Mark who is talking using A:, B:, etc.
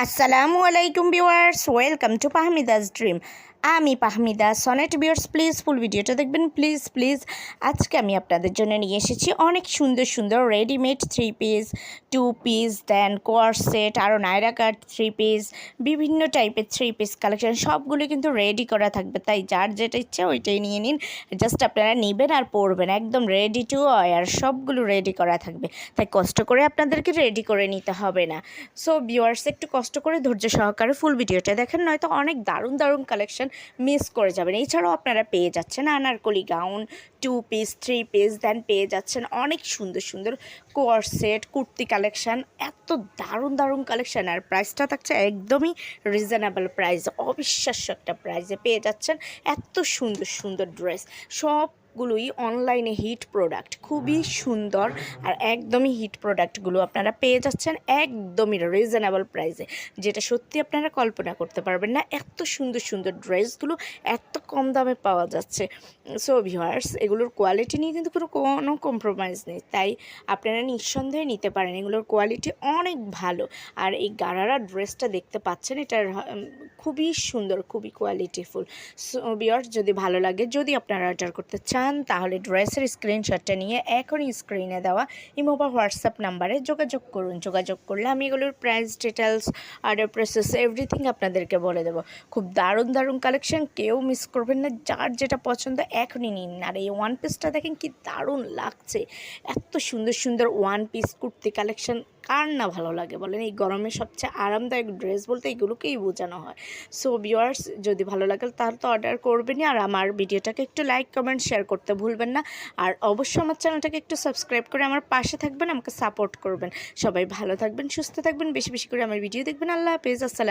A: আসসালামু আলাইকুম viewers welcome to Pahmida's dream আমি পাহমিদা সনেট ভিউয়ার্স প্লিজ ফুল ভিডিওটা দেখবেন। প্লিজ প্লিজ আজকে আমি আপনাদের জন্য নিয়ে এসেছি অনেক সুন্দর সুন্দর readymade three piece two piece then coord set আরও নায়রা কাট থ্রি পিস বিভিন্ন টাইপের থ্রি পিস কালেকশন সবগুলো কিন্তু রেডি করা থাকবে। তাই যার যেটা ইচ্ছে ওইটাই নিয়ে নিন। জাস্ট আপনারা নেবেন আর পরবেন, একদম রেডি টু আর সবগুলো রেডি করা থাকবে। তাই কষ্ট করে আপনাদেরকে রেডি করে নিতে হবে না। সো ভিউয়ার্স একটু কষ্ট করে ধৈর্য সহকারে ফুল ভিডিওটা দেখেন, নয়তো অনেক দারুণ দারুণ কালেকশন মিস করে যাবেন। এছাড়াও আপনারা পেয়ে যাচ্ছেন Anarkali gown two piece three piece then পেয়ে যাচ্ছেন অনেক সুন্দর সুন্দর কোয়ারসেট কুর্তি কালেকশান এত দারুণ দারুণ কালেকশান আর প্রাইসটা থাকছে একদমই রিজনেবল প্রাইস অবিশ্বাস্য একটা প্রাইসে পেয়ে যাচ্ছেন এত সুন্দর সুন্দর ড্রেস সব গুলোই অনলাইনে হিট প্রোডাক্ট। খুবই সুন্দর আর একদমই হিট প্রোডাক্টগুলো আপনারা পেয়ে যাচ্ছেন একদমই রিজনেবল প্রাইসে যেটা সত্যি আপনারা কল্পনা করতে পারবেন না এত সুন্দর সুন্দর ড্রেসগুলো এত কম দামে পাওয়া যাচ্ছে। সো ভিউয়ার্স এগুলোর কোয়ালিটি নিয়ে কিন্তু কোনো কোনো কম্প্রোমাইজ নেই। তাই আপনারা নিঃসন্দেহে নিতে পারেন। এগুলোর কোয়ালিটি অনেক ভালো। আর এই গারারা ড্রেসটা দেখতে পাচ্ছেন, এটার খুবই সুন্দর, খুবই কোয়ালিটিফুল সো ভিওয়ার্স যদি ভালো লাগে, যদি আপনারা অর্ডার করতে চান, তাহলে ড্রেসের স্ক্রিনশটটা নিয়ে এখনই স্ক্রিনে দেওয়া ইমো বা হোয়াটসঅ্যাপ নাম্বারে যোগাযোগ করুন। যোগাযোগ করলে আমি এগুলোর price details order process everything আপনাদেরকে বলে দেবো। খুব দারুণ দারুণ কালেকশন কেউ মিস করবেন না, যার যেটা পছন্দ এখনই নিন। আর এই ওয়ান পিসটা দেখেন কি দারুণ লাগছে। এত সুন্দর সুন্দর ওয়ান পিস কুর্তি কালেকশন কার না ভালো লাগে বলেন? এই গরমে সবচেয়ে আরামদায়ক ড্রেস বলতে এগুলোকেই বোঝানো হয়। সো ভিউয়ার্স যদি ভালো লাগে তাহলে তো অর্ডার করবেনই। আর আমার ভিডিওটাকে একটু লাইক কমেন্ট শেয়ার করতে ভুলবেন না। আর অবশ্যই আমার চ্যানেলটাকে একটু সাবস্ক্রাইব করে আমার পাশে থাকবেন, আমাকে সাপোর্ট করবেন। সবাই ভালো থাকবেন, সুস্থ থাকবেন, বেশি বেশি করে আমার ভিডিও দেখবেন। আল্লাহ হাফেজ, আসসালাম